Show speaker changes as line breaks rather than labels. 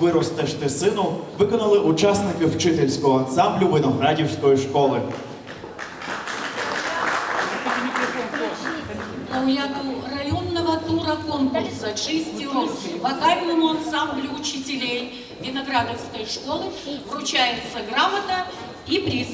виростеш ти сину, виконали учасники вчительського ансамблю Виноградівської школи.
Лауреату районного тура конкурса «Чисті росы» вокальному ансамблю учителей Виноградовской школы вручается грамота и приз.